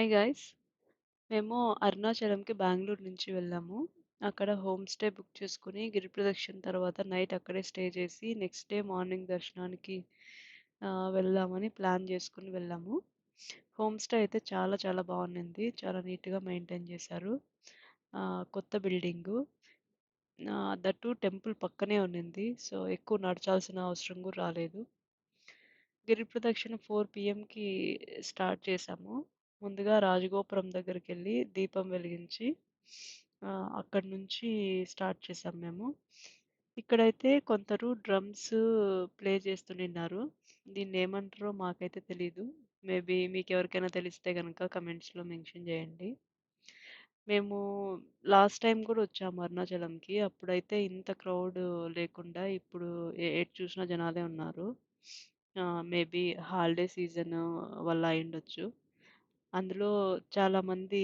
Hi guys మేము అరుణాచలంకి బెంగళూరు నుంచి వెళ్ళాము. అక్కడ హోమ్ స్టే బుక్ చేసుకుని గిరి ప్రదక్షిణ తర్వాత నైట్ అక్కడే స్టే చేసి, నెక్స్ట్ డే మార్నింగ్ దర్శనానికి వెళ్దామని ప్లాన్ చేసుకుని వెళ్ళాము. హోమ్ స్టే అయితే చాలా చాలా బాగుంది చాలా నీట్‌గా మెయింటైన్ చేశారు. కొత్త బిల్డింగు. దట్టు టూ టెంపుల్ పక్కనే ఉండింది. సో, ఎక్కువ నడచాల్సిన అవసరం కూడా రాలేదు. గిరి ప్రదక్షిణ ఫోర్ పిఎంకి స్టార్ట్ చేశాము. ముందుగా రాజగోపురం దగ్గరికెళ్ళి దీపం వెలిగించి అక్కడి నుంచి స్టార్ట్ చేసాం మేము. ఇక్కడైతే కొందరు డ్రమ్స్ ప్లే చేస్తున్నారు దీన్ని ఏమంటారో మాకైతే తెలీదు. మేబీ మీకు ఎవరికైనా తెలిస్తే కనుక కమెంట్స్‌లో మెన్షన్ చేయండి. మేము లాస్ట్ టైం కూడా వచ్చాము అరుణాచలంకి. అప్పుడైతే ఇంత క్రౌడ్ లేకుండా ఇప్పుడు ఎటు చూసినా జనాలే ఉన్నారు. మేబీ హాలిడే సీజన్ వల్ల అయ్యుండొచ్చు. అందులో చాలామంది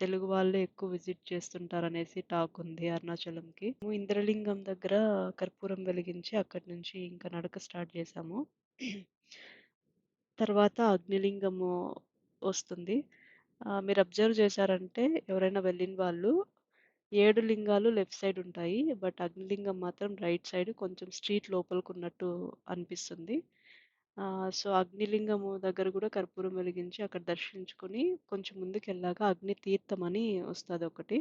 తెలుగు వాళ్ళే ఎక్కువ విజిట్ చేస్తుంటారనేసి టాక్ ఉంది అరుణాచలంకి. ఇంద్రలింగం దగ్గర కర్పూరం వెలిగించి అక్కడి నుంచి ఇంకా నడక స్టార్ట్ చేశాము. తర్వాత అగ్నిలింగము వస్తుంది. ఆహ్, మీరు అబ్జర్వ్ చేశారంటే ఎవరైనా వెళ్ళిన వాళ్ళు 7 లింగాలు లెఫ్ట్ సైడ్ ఉంటాయి. బట్ అగ్నిలింగం మాత్రం రైట్ సైడ్ కొంచెం స్ట్రీట్ లోపలికి ఉన్నట్టు అనిపిస్తుంది. సో, అగ్నిలింగము దగ్గర కూడా కర్పూరం వెలిగించి అక్కడ దర్శించుకొని కొంచెం ముందుకెళ్ళాక అగ్ని తీర్థం అని వస్తదొకటి.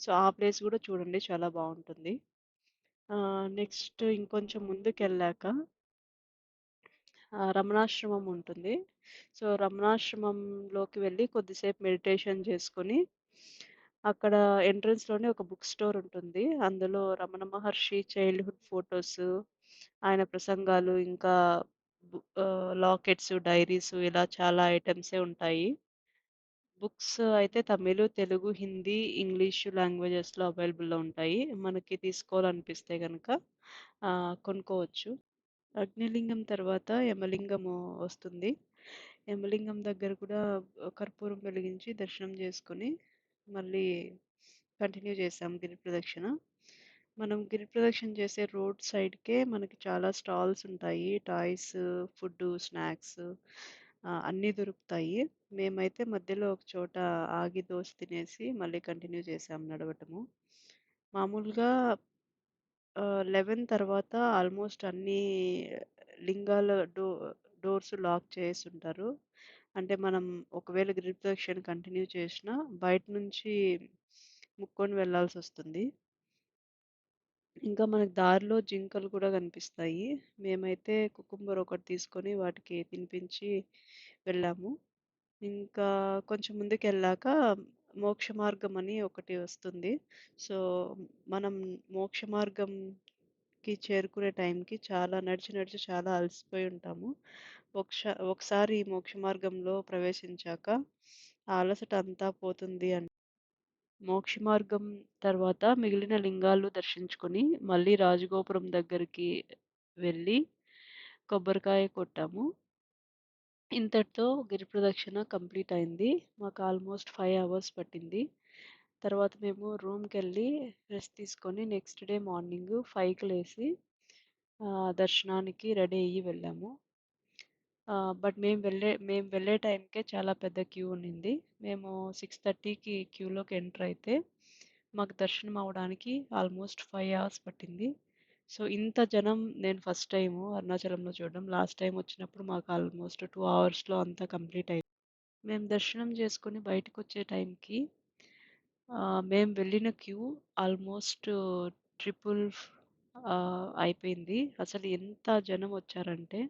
సో, ఆ ప్లేస్ కూడా చూడండి చాలా బావుంటుంది. ఆహ్, నెక్స్ట్ ఇంకొంచెం ముందుకెళ్ళాక ఆహ్, రమణాశ్రమం ఉంటుంది. సో, రమణాశ్రమంలోకి వెళ్ళి కొద్దిసేపు మెడిటేషన్ చేసుకొని, అక్కడ ఎంట్రన్స్‌లోనే ఒక బుక్ స్టోర్ ఉంటుంది. అందులో రమణ మహర్షి చైల్డ్‌హుడ్ ఫోటోస్, ఆయన ప్రసంగాలు ఇంకా లాకెట్స్, డైరీస్ ఇలా చాలా ఐటెమ్సే ఉంటాయి. బుక్స్ అయితే తమిళ్, తెలుగు, హిందీ, ఇంగ్లీష్ లాంగ్వేజెస్‌లో అవైలబుల్‌లో ఉంటాయి. మనకి తీసుకోవాలనిపిస్తే గనక ఆహ్, కొనుక్కోవచ్చు. అగ్నిలింగం తర్వాత యమలింగము వస్తుంది. యమలింగం దగ్గర కూడా కర్పూరం వెలిగించి దర్శనం చేసుకొని, మళ్ళీ కంటిన్యూ చేసాం గిరి ప్రదక్షిణ. మనం గిరి ప్రదక్షిణ చేసే రోడ్ సైడ్‌కే మనకి చాలా స్టాల్స్ ఉంటాయి. టాయ్స్, ఫుడ్డు, స్నాక్స్ ఆహ్, అన్నీ దొరుకుతాయి. మేమైతే మధ్యలో ఒక చోట ఆగి దోస తినేసి మళ్ళీ కంటిన్యూ చేసాం నడవటము. మామూలుగా ఆహ్, 11 తర్వాత ఆల్మోస్ట్ అన్నీ లింగాల డో డోర్స్ లాక్ చేసుంటారు. అంటే మనం ఒకవేళ గిరి ప్రదక్షిణ కంటిన్యూ చేసినా బయట నుంచి ముక్కొని వెళ్ళాల్సొస్తుంది. ఇంకా మనకు దారిలో జింకలు కూడా కనిపిస్తాయి. మేమైతే కుకుంబర్ ఒకటి తీసుకొని వాటికి తినిపించి వెళ్ళాము. ఇంకా కొంచెం ముందుకెళ్ళాక మోక్ష మార్గం అని ఒకటి వస్తుంది. సో, మనం మోక్ష మార్గంకి చేరుకునే టైంకి చాలా నడిచి, నడిచి చాలా అలసిపోయి ఉంటాము. ఒకష ఒకసారి మోక్ష మార్గంలో ప్రవేశించాక ఆ అలసట అంతా పోతుంది అని మోక్ష మార్గం తర్వాత మిగిలిన లింగాలు దర్శించుకొని, మళ్ళీ రాజగోపురం దగ్గరికి వెళ్ళి కొబ్బరికాయ కొట్టాము. ఇంతటితో గిరి ప్రదక్షిణ కంప్లీట్ అయింది. మాకు ఆల్మోస్ట్ ఫైవ్ అవర్స్ పట్టింది. తర్వాత మేము రూమ్‌కెళ్ళి రెస్ట్ తీసుకొని నెక్స్ట్ డే మార్నింగ్ ఫైవ్కి లేసి దర్శనానికి రెడీ అయ్యి వెళ్ళాము. బట్ మేము వెళ్ళే మేము వెళ్ళే టైంకే చాలా పెద్ద క్యూ ఉన్నింది మేము 6:30కి క్యూలోకి ఎంటర్ అయితే, మాకు దర్శనం అవ్వడానికి ఆల్మోస్ట్ ఫైవ్ అవర్స్ పట్టింది. సో, ఇంత జనం నేను ఫస్ట్ టైము అరుణాచలంలో చూడడం. లాస్ట్ టైం వచ్చినప్పుడు మాకు ఆల్మోస్ట్ టూ అవర్స్‌లో అంతా కంప్లీట్ అయింది. మేము దర్శనం చేసుకొని బయటకొచ్చే టైంకి మేము వెళ్ళిన క్యూ ఆల్మోస్ట్ ట్రిపుల్ అయిపోయింది. అసలు ఎంత జనం వచ్చారంటే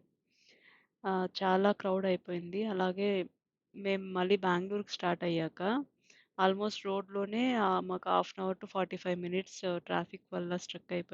చాలా క్రౌడ్ అయిపోయింది. అలాగే మేము మళ్ళీ బెంగుళూరుకి స్టార్ట్ అయ్యాక ఆల్మోస్ట్ రోడ్‌లోనే ఆహ్, మాకు half an hour to 45 minutes traffic వల్ల స్ట్రక్ అయిపోయాం.